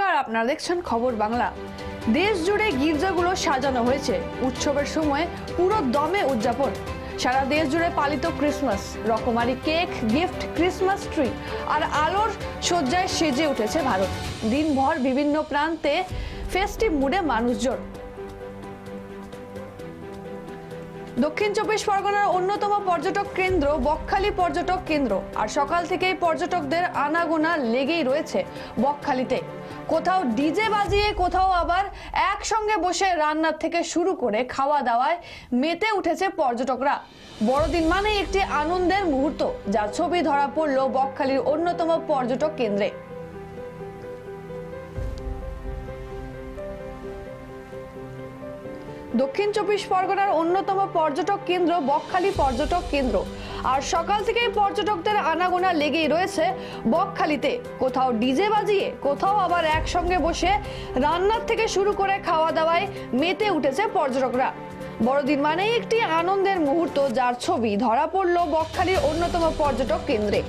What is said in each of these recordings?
আর আপনারা দেখছেন খবর বাংলা। দেশ জুড়ে গির্জাগুলো সাজানো হয়েছে। উৎসবের সময় পুরো দমে উদযাপন। সারা দেশ জুড়ে পালিত ক্রিসমাস, রকমারি কেক, গিফট, ক্রিসমাস ট্রি আর আলোর সজ্জায় সেজে উঠেছে ভারত। দিনভর বিভিন্ন প্রান্তে ফেস্টিভ মুডে মানুষজন। দক্ষিণ চব্বিশ পরগনার অন্যতম পর্যটক কেন্দ্র বকখালি পর্যটক কেন্দ্র। আর সকাল থেকেই পর্যটকদের আনাগোনা লেগেই রয়েছে বকখালিতে। কোথাও ডিজে বাজিয়ে কোথাও আবার একসঙ্গে বসে রান্নার থেকে শুরু করে খাওয়া দাওয়ায় মেতে উঠেছে পর্যটকরা। বড়দিন মানে একটি আনন্দের মুহূর্ত যার ছবি ধরা পড়ল বকখালির অন্যতম পর্যটক কেন্দ্রে। দক্ষিণ চব্বিশ পরগনার অন্যতম পর্যটক কেন্দ্র বকখালি পর্যটক কেন্দ্র। আর সকাল থেকেই পর্যটকদের আনাগোনা লেগেই রয়েছে বকখালিতে। কোথাও ডিজে বাজিয়ে, কোথাও আবার একসঙ্গে বসে রান্নার থেকে শুরু করে খাওয়া দাওয়ায় মেতে উঠেছে পর্যটকরা। বড়দিন মানেই একটি আনন্দের মুহূর্ত যার ছবি ধরা পড়ল বকখালির অন্যতম পর্যটক কেন্দ্রে।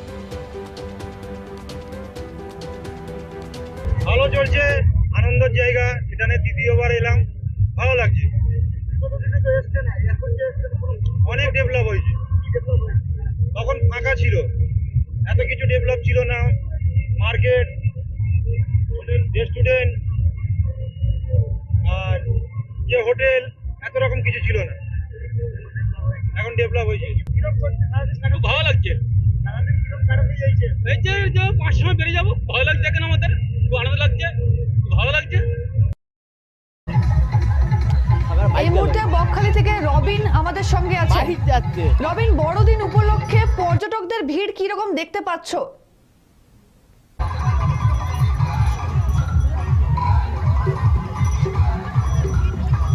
ভালো চলছে, আনন্দের জায়গা, এখানে তৃতীয়বার এলাম, ভালো লাগছে। অনেক ডেভেলপ হয়েছে। তখন ফাঁকা ছিল। এত কিছু ডেভেলপ ছিল না। মার্কেট রেস্টুরেন্ট আর যে হোটেল এত রকম কিছু ছিল না। এখন ডেভেলপ হয়েছে। খুব ভালো লাগছে। এই যে যে সময় বেরিয়ে যাব। ভালো লাগছে এখন আমাদের? খুব আনন্দ লাগছে। রবিন আমাদের সঙ্গে আছে। রবিন বড়দিন উপলক্ষে পর্যটকদের ভিড় কীরকম দেখতে পাচ্ছ?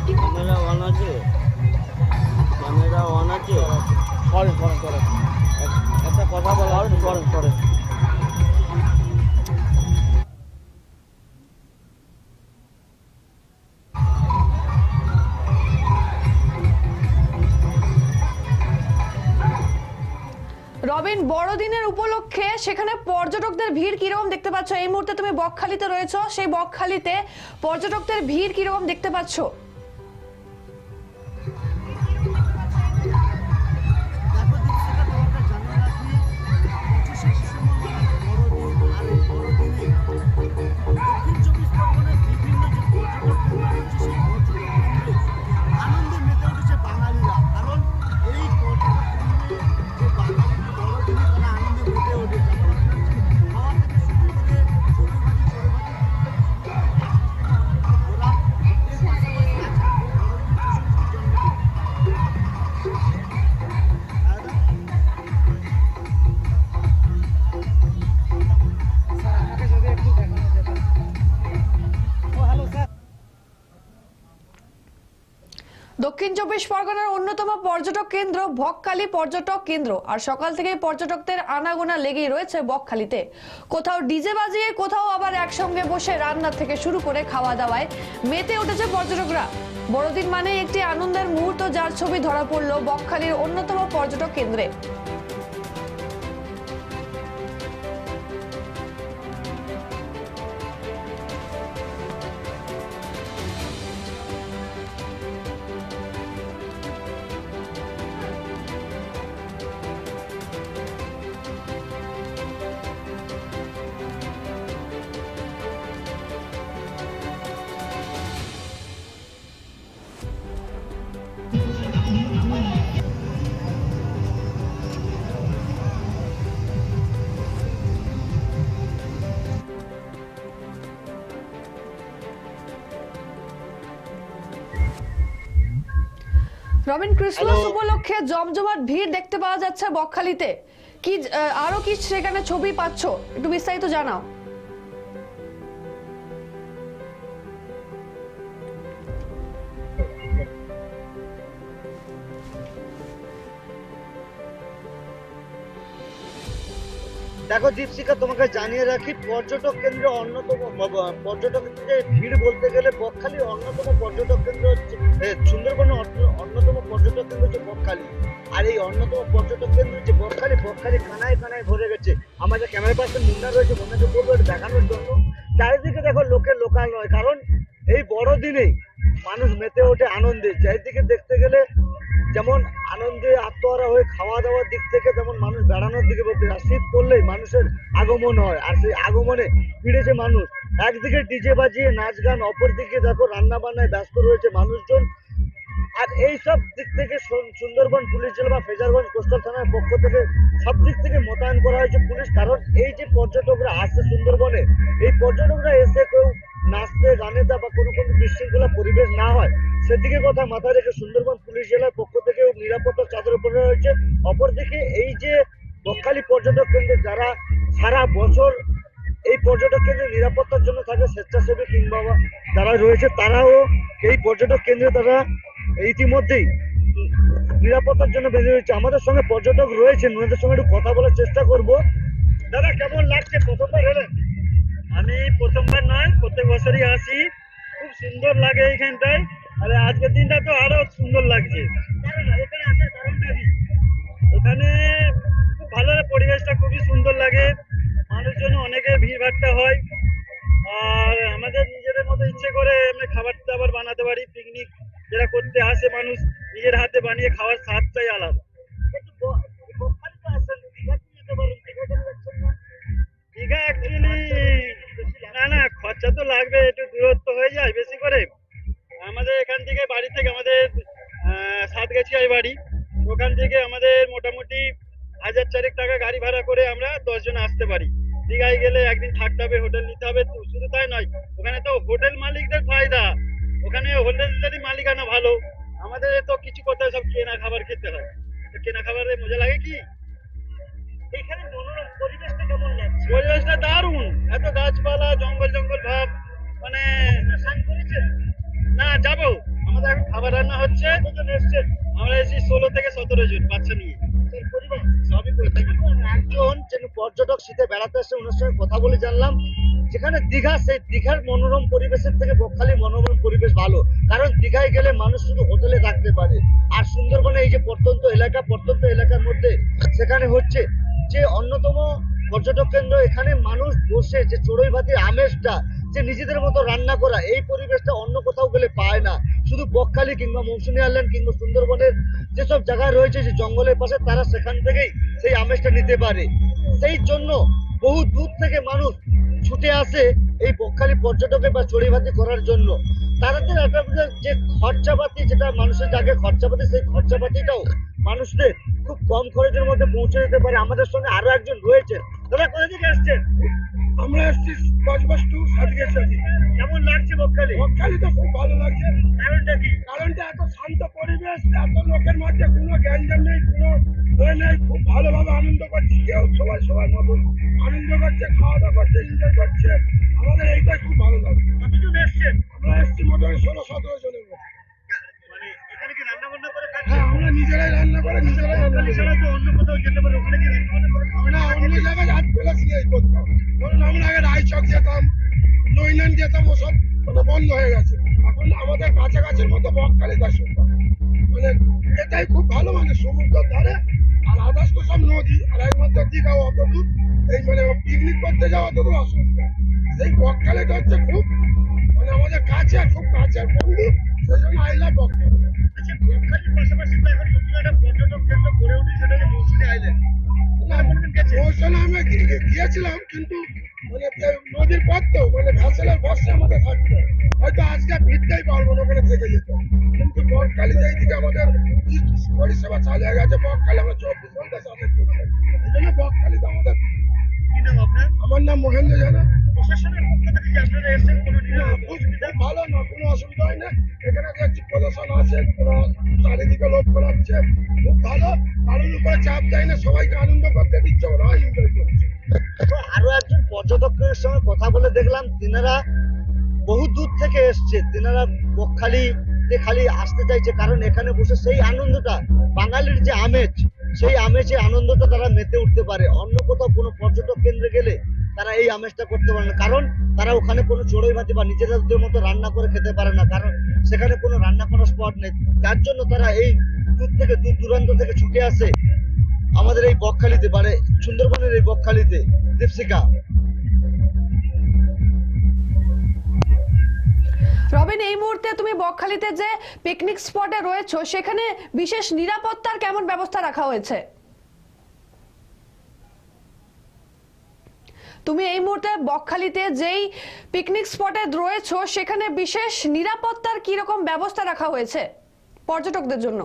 ক্যামেরা অন আছে? ক্যামেরা অন আছে? করেন করেন করেন এক- একটা কথা বলা করেন করেন করেন রবিন বড়দিনের উপলক্ষে সেখানে পর্যটকদের ভিড় কীরকম দেখতে পাচ্ছ? এই মুহূর্তে তুমি বকখালিতে রয়েছো, সেই বকখালিতে পর্যটকদের ভিড় কীরকম দেখতে পাচ্ছ? দক্ষিণ চব্বিশ পরগনার অন্যতম পর্যটক কেন্দ্র বকখালি পর্যটক কেন্দ্র। আর সকাল থেকে পর্যটকদের আনাগোনা লেগেই রয়েছে বকখালিতে। কোথাও ডিজে বাজিয়ে কোথাও আবার একসঙ্গে বসে রান্না থেকে শুরু করে খাওয়া দাওয়ায় মেতে উঠেছে পর্যটকরা। বড়দিন মানে একটি আনন্দের মুহূর্ত, যার ছবি ধরা পড়ল বকখালির অন্যতম পর্যটক কেন্দ্রে। রবিন ক্রিসমাস উপলক্ষে জমজমাট ভিড় দেখতে পাওয়া যাচ্ছে বকখালিতে। কি আরও কি সেখানে ছবি পাচ্ছ? একটু বিস্তারিত জানাও। দেখো, দীপশিখা, তোমাকে জানিয়ে রাখি, পর্যটক কেন্দ্র অন্যতম পর্যটক কেন্দ্রে ভিড় বলতে গেলে বকখালি অন্যতম পর্যটক কেন্দ্র হচ্ছে সুন্দরবনে অন্যতম পর্যটক কেন্দ্র হচ্ছে বকখালি। আর এই অন্যতম পর্যটক কেন্দ্র হচ্ছে বকখালি। বকখালি কানায় কানায় ভরে গেছে। আমাদের ক্যামেরা পার্সন মুন্ডা রয়েছে মুন্ডাকে বলব দেখানোর জন্য। চারিদিকে দেখো লোকের লোকাল নয়, কারণ এই বড় দিনেই মানুষ মেতে ওঠে আনন্দে। চারিদিকে দেখতে গেলে যেমন আনন্দে আত্মহারা হয়ে খাওয়া দাওয়ার দিক থেকে যেমন মানুষ বেড়ানোর দিকে বলতে আর শীত পড়লেই মানুষের আগমন হয়, আর সেই আগমনে ফিরেছে মানুষ। একদিকে ডিজে বাজিয়ে নাচ গান, অপরদিকে দেখো রান্না বান্নায় ব্যস্ত রয়েছে মানুষজন। আর এই সব দিক থেকে সুন- সুন্দরবন পুলিশ জেলা বা ফেজারগঞ্জ কোস্টাল থানার পক্ষ থেকে সব দিক থেকে মোতায়েন করা হয়েছে পুলিশ। কারণ এই যে পর্যটকরা আসছে সুন্দরবনে, এই পর্যটকরা এসে কেউ নাচতে, গানে যা বা কোনো কোনো বিশৃঙ্খলা পরিবেশ না হয়, সেদিকে কথা মাথায় রেখে সুন্দরবন পুলিশ জেলার পক্ষ থেকে নিরাপত্তার চাদর উপরে রয়েছে। অপরদিকে এই যে বকখালি পর্যটক কেন্দ্রে যারা সারা বছর এই পর্যটক কেন্দ্রে নিরাপত্তার জন্য থাকে, স্বেচ্ছাসেবী কিংবা যারা রয়েছে, তারাও এই পর্যটক কেন্দ্রে তারা ইতিমধ্যেই নিরাপত্তার জন্য বেঁধে রয়েছে। আমাদের সঙ্গে পর্যটক রয়েছেন, ওনাদের সঙ্গে একটু কথা বলার চেষ্টা করব। দাদা, কেমন লাগছে? প্রথমবার হলেন আমি প্রথমবার নয়, প্রত্যেক বছরই আসি। খুব সুন্দর লাগে এইখানটায়। আর আজকের দিনটা তো আরও সুন্দর লাগছে। এখানে আসার কারণটা সব কেনা খাবার খেতে হয়। তো কেনা খাবারে মজা লাগে কি? এখানে মনোরম পরিবেশটা কেমন লাগছে? পরিবেশটা দারুণ। এত গাছপালা জঙ্গল জঙ্গল ভাব। মানে না যাব। আমাদের এখন খাবার রান্না হচ্ছে। আমরা এসেছি ষোলো থেকে সতেরো জন বাচ্চা নিয়ে। পরিবার। একজন যেন পর্যটক শীতে বেড়াতে আসে ওনার সঙ্গে কথা বলে জানলাম, যেখানে দীঘা, সেই দীঘার মনোরম পরিবেশের থেকে বকখালি মনোরম পরিবেশ ভালো। কারণ দীঘায় গেলে মানুষ শুধু হোটেলে থাকতে পারে। আর সুন্দরবনে এই যে প্রত্যন্ত এলাকা, প্রত্যন্ত এলাকার মধ্যে সেখানে হচ্ছে যে অন্যতম পর্যটক কেন্দ্র, এখানে মানুষ বসে যে চড়ুই ভাতির আমেজটা যে নিজেদের মতো রান্না করা, এই পরিবেশটা অন্য কোথাও গেলে পায় না। শুধু বকখালি কিংবা মৌসুমী আইল্যান্ড কিংবা সুন্দরবনের যেসব জায়গায় রয়েছে যে জঙ্গলের পাশে, তারা সেখান থেকেই সেই আমেজটা নিতে পারে। সেই জন্য বহু দূর থেকে মানুষ ছুটে আসে এই বকখালি পর্যটকে বা চড়িভাতি করার জন্য। তাদের একটা যে খরচাপাতি যেটা মানুষের জায়গায় খরচাপাতি, সেই খরচাপাতিটাও মানুষদের খুব কম খরচের মধ্যে পৌঁছে যেতে পারে। আমাদের সঙ্গে আরও একজন রয়েছে দাদা, কোথা থেকে আসছেন আমরা এসছি বজবস্তু সাতগেছি কেমন লাগছে বকখালি? বকখালি তো খুব ভালো লাগছে। কারণটা কি? কারণটা এত শান্ত পরিবেশ এত লোকের মধ্যে কোনো গ্যাঞ্জাম নেই কোনো এ নেই। খুব ভালোভাবে আনন্দ করছি কেউ সবাই সবার মতো আনন্দ করছে খাওয়া দাওয়া করছে এনজয় করছে। আমাদের এইটাই খুব ভালো লাগে। কতজন এসছেন? আমরা এসছি মোটামুটি ষোলো সতেরো জনের মতো মানে এখানে কি রান্না বান্না করে হ্যাঁ আমরা নিজেরাই রান্না তো না অন্য রায়চক যেতাম নৈনান যেতাম ওসব বন্ধ হয়ে গেছে এখন মানে এটাই খুব ভালো মানে সমুদ্রের ধারে আর আদার্স তো সব নদী আর একমাত্র দীঘা অত এই মানে পিকনিক করতে যাওয়া দূর অসুবিধা সেই বকখালিটা হচ্ছে খুব মানে আমাদের কাছে খুব কাছের বন্ধু সেই জন্য আইলা বকখালি মৌসুমী আমরা গিয়েছিলাম কিন্তু মানে নদীর পথ তো মানে ভ্যাসেলের বসে আমাদের থাকতো হয়তো আজকে ফিরতেই পারব না ওখানে থেকে যেত। কিন্তু বকখালি যেই দিকে আমাদের পরিষেবা চালিয়ে গেছে বকখালি আমরা চব্বিশ ঘণ্টা করতে এই জন্য বকখালিতে আমাদের আমার নাম মহেন্দ্র জানা। প্রশাসনের পক্ষ থেকে আপনারা এসেছেন কোনো খুব ভালো না কোনো অসুবিধা হয় না। এখানে দেখছি প্রদর্শন আছে চারিদিকে লোক করাচ্ছে খুব ভালো কারোর উপরে চাপ দেয় না সবাইকে আনন্দ করতে দিচ্ছে ওরা এনজয় করছে। আরও একজন পর্যটকের সঙ্গে কথা বলে দেখলাম তিনারা বহু দূর থেকে এসছে। তিনারা বকখালিতে খালি আসতে চাইছে কারণ এখানে বসে সেই আনন্দটা বাঙালির যে আমেজ সেই আমেজে আনন্দটা তারা মেতে উঠতে পারে। অন্য কোথাও কোনো পর্যটক কেন্দ্রে গেলে তারা এই আমেজটা করতে পারে না। কারণ তারা ওখানে কোনো চড়ুই ভাতি বা নিজেদের মতো রান্না করে খেতে পারে না। কারণ সেখানে কোনো রান্না করার স্পট নেই। যার জন্য তারা এই দূর থেকে, দূর দূরান্ত থেকে ছুটে আসে আমাদের এই বকখালিতে মানে সুন্দরবনের এই বকখালিতে। দীপশিকা রবিন, এই মুহূর্তে তুমি বকখালিতে যে পিকনিক স্পটে রয়েছো, সেখানে বিশেষ নিরাপত্তার কেমন ব্যবস্থা রাখা হয়েছে? তুমি এই মুহূর্তে বকখালিতে যেই পিকনিক স্পটে রয়েছো, সেখানে বিশেষ নিরাপত্তার কি রকম ব্যবস্থা রাখা হয়েছে পর্যটকদের জন্য?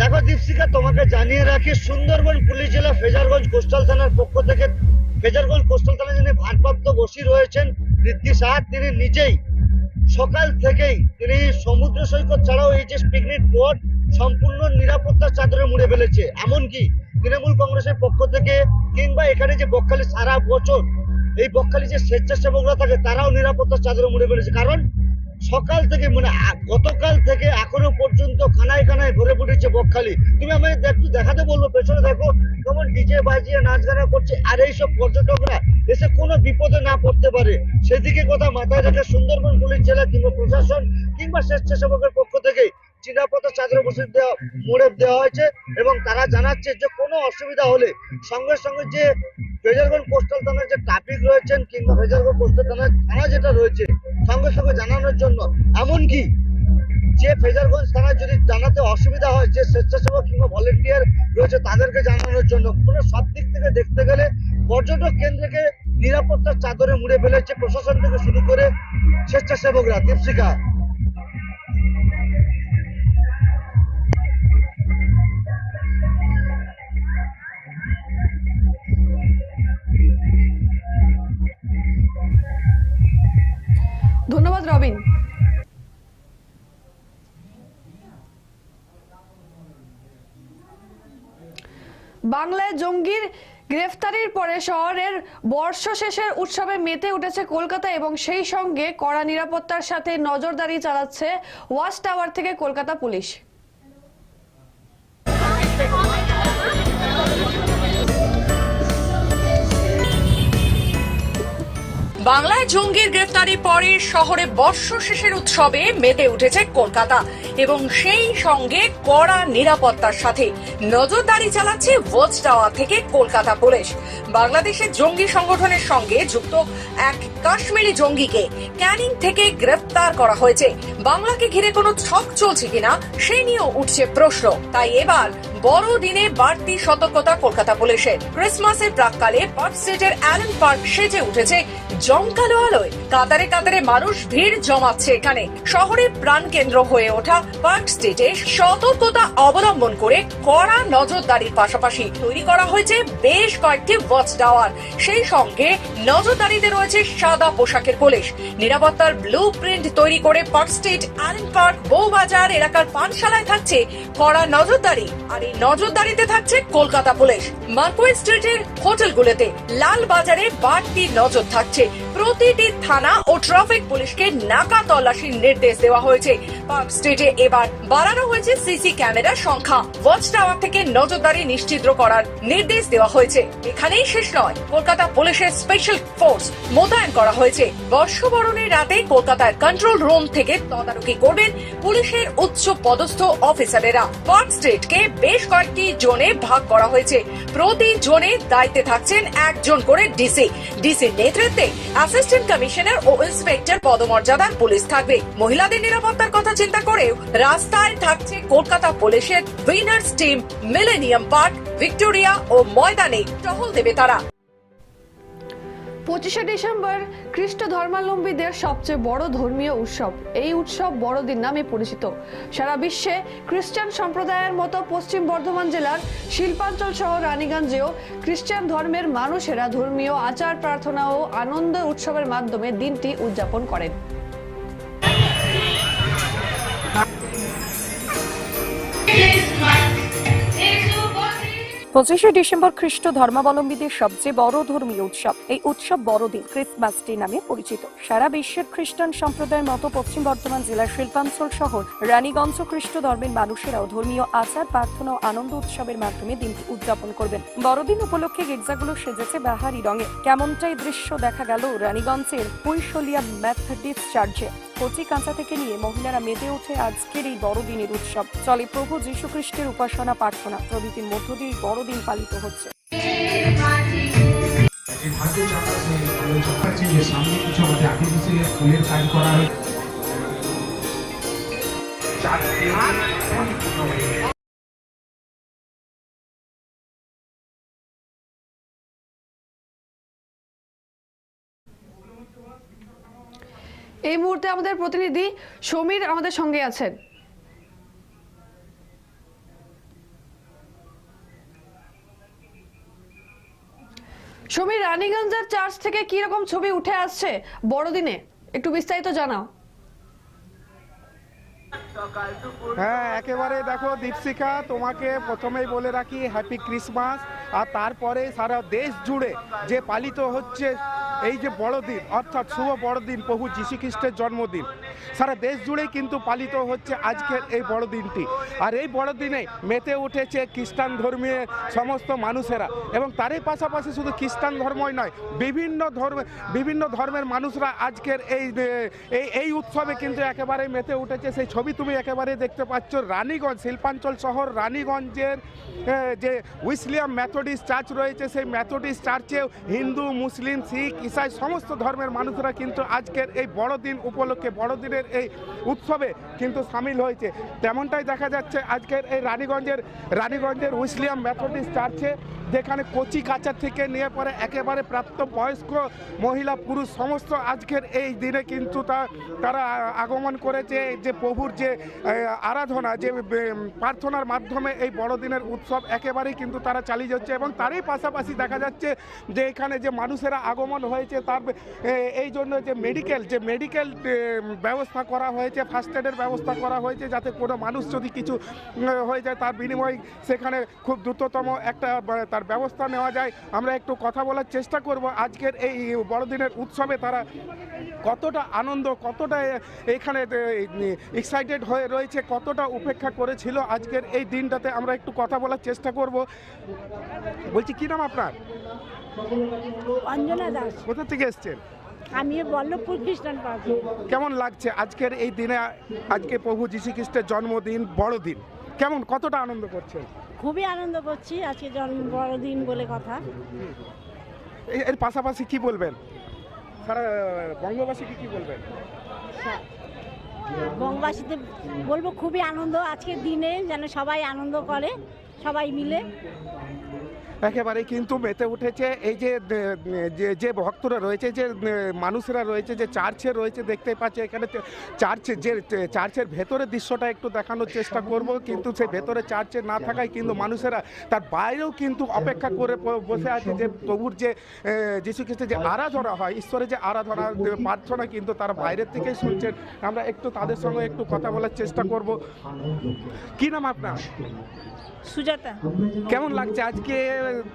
দেখো দীপশিকা তোমাকে জানিয়ে রাখি, সুন্দরবন পুলিশ জেলা ফেজারগঞ্জ কোস্টাল থানার পক্ষ থেকে ফেজারগঞ্জ কোস্টাল থানায় যিনি ভারপ্রাপ্ত বসী রয়েছেন ঋদ্ধি সাহা, তিনি নিজেই সকাল থেকেই তিনি সমুদ্র সৈকত ছাড়াও এই যে পিকনিক স্পট সম্পূর্ণ নিরাপত্তার চাদরে মুড়ে ফেলেছে। এমনকি তৃণমূল কংগ্রেসের পক্ষ থেকে কিংবা এখানে যে বকখালি সারা বছর এই বকখালি যে স্বেচ্ছাসেবকরা থাকে, তারাও নিরাপত্তার চাদরে মুড়ে ফেলেছে। কারণ সকাল থেকে মানে গতকাল থেকে এখনও পর্যন্ত খানায় খানায় ভরে পড়েছে বকখালি। তুমি আমায় একটু দেখাতে বলব, পেছনে দেখো কেমন ডিজে বাজিয়ে নাচ গানা করছে, আর এইসব পর্যটকরা এসে কোনো বিপদে না পড়তে পারে। সেদিকে কথা মাথায় রেখে সুন্দরবন পুলিশ জেলা কিংবা প্রশাসন কিংবা স্বেচ্ছাসেবকের পক্ষ থেকে নিরাপত্তা চাদর বসে দেওয়া, মোড়ে দেওয়া হয়েছে এবং তারা জানাচ্ছে যে কোনো অসুবিধা হলে সঙ্গে সঙ্গে যে ফেজারগঞ্জ পোস্টাল থানার যে ট্রাফিক রয়েছেন কিংবা ফেজারগঞ্জ পোস্টাল থানার থানা যেটা রয়েছে, সঙ্গে সঙ্গে জানানোর জন্য। এমনকি যে ফেজারগঞ্জ থানায় যদি জানাতে অসুবিধা হয়, যে স্বেচ্ছাসেবক কিংবা ভলেন্টিয়ার রয়েছে তাদেরকে জানানোর জন্য, কোনো সব দিক থেকে দেখতে গেলে পর্যটক কেন্দ্রকে নিরাপত্তার চাদরে মুড়ে ফেলেছে প্রশাসন থেকে শুরু করে স্বেচ্ছাসেবকরা। দীপশিকা রবিন। বাংলায় জঙ্গির গ্রেফতারির পরে শহরের বর্ষ শেষের উৎসবে মেতে উঠেছে কলকাতা এবং সেই সঙ্গে কড়া নিরাপত্তার সাথে নজরদারি চালাচ্ছে ওয়াচ টাওয়ার থেকে কলকাতা পুলিশ। বাংলায় জঙ্গির গ্রেফতারির পরে শহরে বর্ষ শেষের উৎসবে মেতে উঠেছে কলকাতা। এবং সেই সঙ্গে কড়া নিরাপত্তার সাথে নজরদারি চালাচ্ছে ওয়াচ টাওয়ার থেকে কলকাতা পুলিশ। বাংলাদেশের জঙ্গি সংগঠনের সঙ্গে যুক্ত এক কাশ্মীরি জঙ্গিকে ক্যানিং থেকে গ্রেফতার করা হয়েছে। বাংলাকে ঘিরে কোনো ছক চলছে কিনা, সে নিয়েও উঠছে প্রশ্ন। তাই এবার বড়দিনে বাড়তি সতর্কতা কলকাতা পুলিশের ক্রিসমাসের প্রাককালে পার্ক স্ট্রিটের অ্যালেন পার্ক সেজে উঠেছে জমকালো আলোয় কাতারে কাতারে মানুষ ভিড় জমাচ্ছে এখানে। শহরের প্রাণকেন্দ্র হয়ে ওঠা পার্ক স্ট্রিটে সতর্কতা অবলম্বন করে কড়া নজরদারির পাশাপাশি তৈরি করা হয়েছে বেশ কয়েকটি ওয়াচ টাওয়ার সেই সঙ্গে নজরদারিতে রয়েছে সাদা পোশাকের পুলিশ। নিরাপত্তার ব্লু প্রিন্ট তৈরি করে Park Street, Allen Park, Bowbazar এলাকার পানশালায় থাকছে কড়া নজরদারি। আর এই নজরদারিতে থাকছে কলকাতা পুলিশ। মার্কোয়ে স্ট্রিটের হোটেলগুলোতে লাল বাজারে বাড়তি নজর থাকছে। প্রতিটি থানা ও ট্রাফিক পুলিশকে নাকা তল্লাশির নির্দেশ দেওয়া হয়েছে। পার্ক স্ট্রিটে এবার বাড়ানো হয়েছে সিসি ক্যামেরার সংখ্যা। ওয়াচ টাওয়ার থেকে নজরদারি নিশ্চিত করার নির্দেশ দেওয়া হয়েছে। এখানেই শেষ নয়। কলকাতা পুলিশের স্পেশাল ফোর্স মোতায়েন করা হয়েছে। বর্ষবরণের রাতে কলকাতার কন্ট্রোল রুম থেকে তদারকি করবেন পুলিশের উচ্চ পদস্থ অফিসারেরা পার্ক স্ট্রিটকে বেশ কয়েকটি জোনে ভাগ করা হয়েছে। প্রতি জোনে দায়িত্বে থাকছেন একজন করে ডিসি। ডিসির নেতৃত্বে অ্যাসিস্ট্যান্ট কমিশনার ও ইন্সপেক্টর পদমর্যাদার পুলিশ থাকবে। মহিলাদের নিরাপত্তার কথা চিন্তা করে রাস্তায় থাকছে কলকাতা পুলিশের winners team Millennium Park, Victoria ও ময়দানে টহল দেবে তারা। পঁচিশে ডিসেম্বর খ্রিস্ট ধর্মাবলম্বীদের সবচেয়ে বড় ধর্মীয় উৎসব। এই উৎসব বড়দিন নামে পরিচিত। সারা বিশ্বে খ্রিস্টান সম্প্রদায়ের মতো পশ্চিম বর্ধমান জেলার শিল্পাঞ্চল সহ রানীগঞ্জেও খ্রিস্টান ধর্মের মানুষেরা ধর্মীয় আচার প্রার্থনা ও আনন্দ উৎসবের মাধ্যমে দিনটি উদযাপন করেন। পঁচিশে ডিসেম্বর খ্রিস্ট ধর্মাবলম্বীদের সবচেয়ে বড় ধর্মীয় উৎসব। এই উৎসব বড়দিন, ক্রিসমাস ডে নামে পরিচিত। সারা বিশ্বের খ্রিস্টান সম্প্রদায়ের মতো পশ্চিম বর্ধমান জেলার শিল্পাঞ্চল শহর রানীগঞ্জ খ্রিস্ট ধর্মের মানুষেরাও ধর্মীয় আচার, প্রার্থনা ও আনন্দ উৎসবের মাধ্যমে দিনটি উদযাপন করবেন। বড়দিন উপলক্ষে গির্জাগুলো সেজেছে বাহারি রঙে। কেমনটাই দৃশ্য দেখা গেল রানীগঞ্জের কৈশলিয়া ম্যাথডিস্ট চার্চে কচি কাঁচা থেকে নিয়ে মহিলারা মেতে ওঠে আজকের এই বড়দিনের উৎসব। চলে প্রভু যীশু খ্রিস্টের উপাসনা প্রার্থনা। প্রভৃতির মধ্য দিয়ে বড়দিন পালিত হচ্ছে। এই মুহূর্তে আমাদের প্রতিনিধি সমীর আমাদের সঙ্গে আছেন। সমীর রানীগঞ্জের চার্চ থেকে কি রকম ছবি উঠে আসছে বড়দিনে? একটু বিস্তারিত জানাও। হ্যাঁ একেবারে দেখো দীপশিখা, তোমাকে প্রথমেই বলে রাখি হ্যাপি ক্রিসমাস আর তারপরে সারা দেশ জুড়ে যে পালিত হচ্ছে এই যে বড়দিন অর্থাৎ শুভ বড়দিন প্রভু যীশুখ্রিস্টের জন্মদিন। সারা দেশ জুড়েই কিন্তু পালিত হচ্ছে আজকের এই বড়দিনটি। আর এই বড়দিনে মেতে উঠেছে খ্রিস্টান ধর্মীয় সমস্ত মানুষেরা এবং তারই পাশাপাশি শুধু খ্রিস্টান ধর্মই নয়, বিভিন্ন ধর্ম, বিভিন্ন ধর্মের মানুষরা আজকের এই এই উৎসবে কিন্তু একেবারে মেতে উঠেছে। সেই ছবি তুমি একেবারে দেখতে পাচ্ছ। রানীগঞ্জ, শিল্পাঞ্চল শহর রানীগঞ্জের যে উইসলিয়াম ম্যাথোডিস্ট চার্চ রয়েছে, সেই ম্যাথোডিস্ট চার্চেও হিন্দু, মুসলিম, শিখ, ইসাই সমস্ত ধর্মের মানুষরা কিন্তু আজকের এই বড়দিন উপলক্ষে বড়দিনের এই উৎসবে কিন্তু সামিল হয়েছে। তেমনটাই দেখা যাচ্ছে আজকের এই রানীগঞ্জের রানীগঞ্জের উইসলিয়াম ম্যাথোডিস্ট চার্চে যেখানে কচি কাচা থেকে নিয়ে পরে একেবারে প্রাপ্ত বয়স্ক মহিলা, পুরুষ, সমস্ত আজকের এই দিনে কিন্তু তা, তারা আগমন করেছে। যে প্রভুর যে আরাধনা, যে প্রার্থনার মাধ্যমে এই বড়দিনের উৎসব একেবারেই কিন্তু তারা চালিয়ে যাচ্ছে এবং তারই পাশাপাশি দেখা যাচ্ছে যে এখানে যে মানুষেরা আগমন হয়েছে তার এই জন্য যে মেডিকেল যে মেডিকেল ব্যবস্থা করা হয়েছে ফার্স্ট এডের ব্যবস্থা করা হয়েছে যাতে কোনো মানুষ যদি কিছু হয়ে যায় তার বিনিময়ে সেখানে খুব দ্রুততম একটা তার ব্যবস্থা নেওয়া যায়। আমরা একটু কথা বলার চেষ্টা করব। আজকের এই বড়দিনের উৎসবে তারা কতটা আনন্দ কতটা এখানে এক্সাইটেড হয়ে রয়েছে কতটা উপেক্ষা করেছিল আজকের এই দিনটাতে আমরা একটু কথা বলার চেষ্টা করব। বলছি কি নাম আপনার? অঞ্জনা দাস। কোথা থেকে এসছেন? আমি বল্লভপুর খ্রিস্টান পার্টি কেমন লাগছে আজকের এই দিনে? আজকে প্রভু যীশু খ্রিস্টের জন্মদিন বড়দিন। কেমন কতটা আনন্দ করছেন? খুবই আনন্দ করছি আজকে জন্ম বড়দিন বলে কথা। এর পাশাপাশি কি বলবেন? সারা বঙ্গবাসীকে কি বলবেন? বঙ্গবাসীতে বলব খুবই আনন্দ। আজকের দিনে যেন সবাই আনন্দ করে সবাই মিলে। একেবারে কিন্তু মেতে উঠেছে। এই যে যে ভক্তরা রয়েছে যে মানুষেরা রয়েছে যে চার্চে রয়েছে দেখতে পাচ্ছে এখানে চার্চে যে চার্চের ভেতরের দৃশ্যটা একটু দেখানোর চেষ্টা করব। কিন্তু সেই ভেতরে চার্চে না থাকায় কিন্তু মানুষেরা তার বাইরেও কিন্তু অপেক্ষা করে বসে আছে যে প্রভুর যে এ, যীশু খ্রিস্টের যে আরাধনা হয় ঈশ্বরের যে আরাধনা প্রার্থনা কিন্তু তারা বাইরের থেকেই শুনছেন। আমরা একটু তাদের সঙ্গে একটু কথা বলার চেষ্টা করব। কি নাম আপনার? সুজাতা। কেমন লাগছে আজকে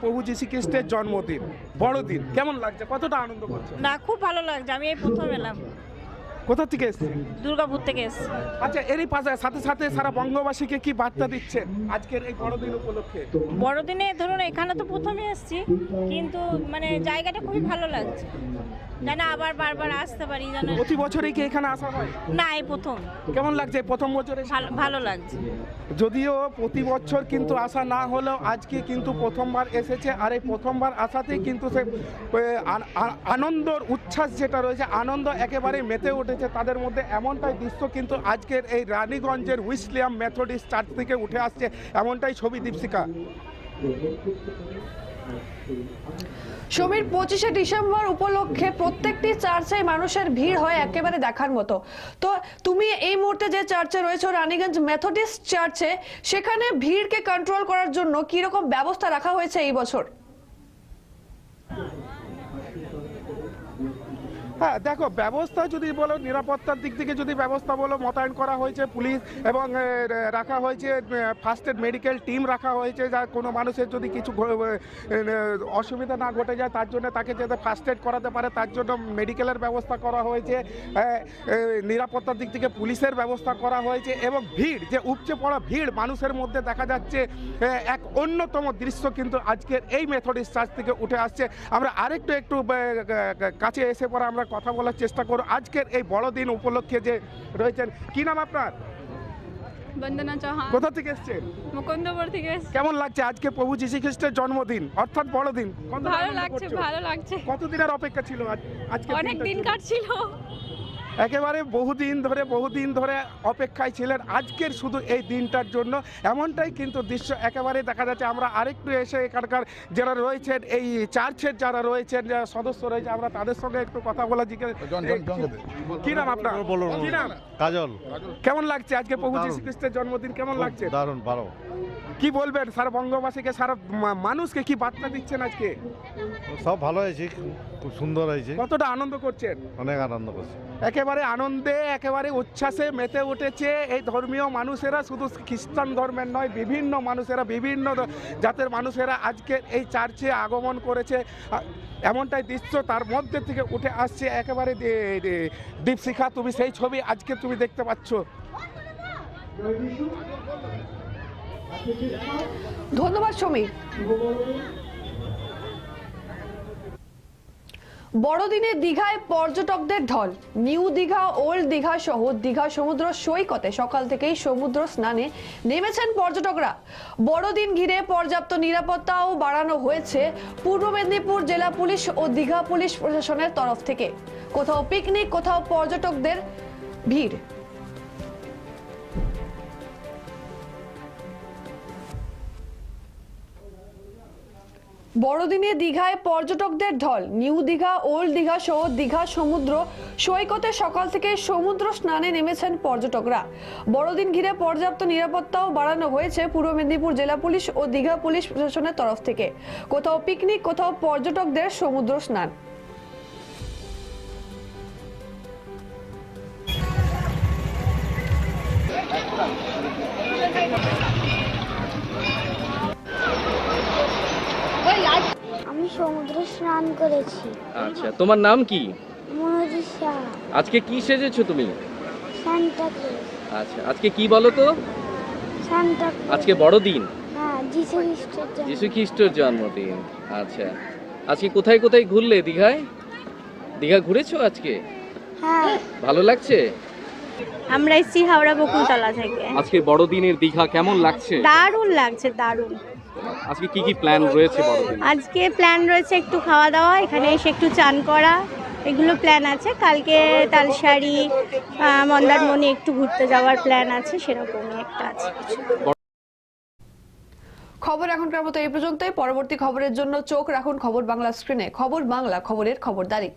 প্রভু যীশু খ্রিস্টের জন্মদিন বড়দিন? কেমন লাগছে? কতটা আনন্দ করছে? না খুব ভালো লাগছে। আমি এই প্রথম এলাম। কোথা থেকে এসছে দুর্গাপুর থেকে এসছি। আচ্ছা এরই পাশে সাথে সাথে সারা বঙ্গবাসীকে কি বার্তা দিচ্ছে আজকের এই বড়দিন উপলক্ষে? বড়দিনে ধরুন এখানে তো প্রথমে এসছি কিন্তু মানে জায়গাটা খুবই ভালো লাগছে। যেন আবার বারবার আসতে পারি যেন প্রতি বছরই কি এখানে আসা হয়? না এই প্রথম। কেমন লাগছে প্রথম বছরে? ভালো ভালো লাগছে। যদিও প্রতি বছর কিন্তু আসা না হলেও আজকে কিন্তু প্রথমবার এসেছে আর এই প্রথমবার আসাতেই কিন্তু সে এ, আ- আ- আনন্দর উচ্ছ্বাস যেটা রয়েছে আনন্দ একেবারে মেতে উঠেছে তাদের মধ্যে এমনটাই দৃশ্য কিন্তু আজকের এই রানীগঞ্জের উইসলিয়াম মেথোডিস্ট চার্চ থেকে উঠে আসছে, এমনটাই ছবি দীপশিকা সমীর, পঁচিশে ডিসেম্বর উপলক্ষে প্রত্যেকটি চার্চে মানুষের ভিড় হয় একেবারে দেখার মতো। তো তুমি এই মুহূর্তে যে চার্চে রয়েছে, রানীগঞ্জ মেথডিস্ট চার্চে, সেখানে ভিড়কে কন্ট্রোল করার জন্য কি রকম ব্যবস্থা রাখা হয়েছে এই বছর? হ্যাঁ দেখো, ব্যবস্থা যদি বলো, নিরাপত্তার দিক থেকে যদি ব্যবস্থা বলো, মোতায়েন করা হয়েছে পুলিশ এবং রাখা হয়েছে ফার্স্ট এড মেডিকেল টিম রাখা হয়েছে, যা কোনো মানুষের যদি কিছু অসুবিধা না ঘটে যায়, তার জন্য তাকে যাতে ফার্স্ট এড করাতে পারে, তার জন্য মেডিকেলের ব্যবস্থা করা হয়েছে নিরাপত্তার দিক থেকে পুলিশের ব্যবস্থা করা হয়েছে এবং ভিড়, যে উপচে পড়া ভিড় মানুষের মধ্যে দেখা যাচ্ছে এক অন্যতম দৃশ্য কিন্তু আজকের এই মেথডিস্ট চার্চ থেকে উঠে আসছে। আমরা আরেকটু একটু কাছে এসে পরে আমরা কথা বলার চেষ্টা করো। আজকের এই বড়দিন উপলক্ষে যে রয়েছেন কি নাম আপনার? বন্দনা চৌহান। কোথা থেকে এসছেন? মুকুন্দপুর থেকে কেমন লাগছে আজকে প্রভু যীশু খ্রিস্টের জন্মদিন? অর্থাৎ বড়দিন ভালো লাগছে ভালো লাগছে। কতদিনের অপেক্ষা ছিল আজ- আজকে অনেক দিন কাটছিল। একেবারে বহুদিন ধরে বহুদিন ধরে অপেক্ষায় ছিলেন আজকের শুধু এই দিনটার জন্য। এমনটাই কিন্তু দৃশ্য একেবারে দেখা যাচ্ছে। আমরা আরেকটু এসে এখানকার যারা রয়েছেন এই চার্চের যারা রয়েছেন যারা সদস্য রয়েছে আমরা তাদের সঙ্গে একটু কথা বলা জিজ্ঞেস কি নাম আপনার? কি নাম? কাজল। কেমন লাগছে আজকে প্রভু যীশু খ্রিস্টের জন্মদিন? কেমন লাগছে? দারুণ ভালো। কি বলবেন? সারা বঙ্গবাসীকে সারা মানুষকে কি বার্তা দিচ্ছেন আজকে? সব ভালো হয়েছে খুব সুন্দর হয়েছে। কতটা আনন্দ করছেন? অনেক আনন্দ করছি। একেবারে আনন্দে, একেবারে উচ্ছ্বাসে মেতে উঠেছে। এই ধর্মীয় মানুষেরা শুধু খ্রিস্টান ধর্মের নয়, বিভিন্ন মানুষেরা, বিভিন্ন জাতের মানুষেরা আজকে এই চার্চে আগমন করেছে। এমনটাই দৃশ্য তার মধ্যে থেকে উঠে আসছে। একেবারে দীপশিখা, তুমি সেই ছবি আজকে তুমি দেখতে পাচ্ছ। ধন্যবাদ সমীর। বড়দিনে দীঘায় পর্যটকদের ঢল। নিউ দীঘা, ওল্ড দীঘা সহ দীঘা সমুদ্র সৈকতে সকাল থেকেই সমুদ্র স্নানে নেমেছেন পর্যটকরা। বড়দিন ঘিরে পর্যাপ্ত নিরাপত্তাও বাড়ানো হয়েছে পূর্ব মেদিনীপুর জেলা পুলিশ ও দীঘা পুলিশ প্রশাসনের তরফ থেকে। কোথাও পিকনিক, কোথাও পর্যটকদের ভিড়। বড়দিনে দীঘায় পর্যটকদের ঢল। নিউ দীঘা, ওল্ড দীঘা সহ দীঘা সমুদ্র সৈকতে সকাল থেকে সমুদ্র স্নানে নেমেছেন পর্যটকরা। বড়দিন ঘিরে পর্যাপ্ত নিরাপত্তাও বাড়ানো হয়েছে পূর্ব মেদিনীপুর জেলা পুলিশ ও দীঘা পুলিশ প্রশাসনের তরফ থেকে। কোথাও পিকনিক, কোথাও পর্যটকদের সমুদ্র স্নান। আচ্ছা তোমার নাম কি? আজকে কি সেজেছো তুমি? আচ্ছা আজকে কি বলো তো? আজকে বড়দিন। হ্যাঁ যিশু খ্রিস্টের জন্য যিশু খ্রিস্টের জন্মদিন। আচ্ছা আজকে কোথায় কোথায় ঘুরলে দীঘায়? দীঘা ঘুরেছো আজকে? হ্যাঁ। ভালো লাগছে? আমরা এসেছি হাওড়া বকুলতলা থেকে। আজকে বড়দিনের দীঘা কেমন লাগছে? দারুণ লাগছে দারুণ। আজকে কি কি প্ল্যান রয়েছে আজকে প্ল্যান রয়েছে একটু খাওয়া দাওয়া এখানে এসে একটু চান করা এগুলো প্ল্যান আছে। কালকে আহ, মন্দারমণি একটু ঘুরতে যাওয়ার প্ল্যান আছে সেরকমই একটা আছে খবর এখনকার মতো এই পর্যন্তই। পরবর্তী খবরের জন্য চোখ রাখুন খবর বাংলা স্ক্রিনে খবর বাংলা খবরের খবরদারি।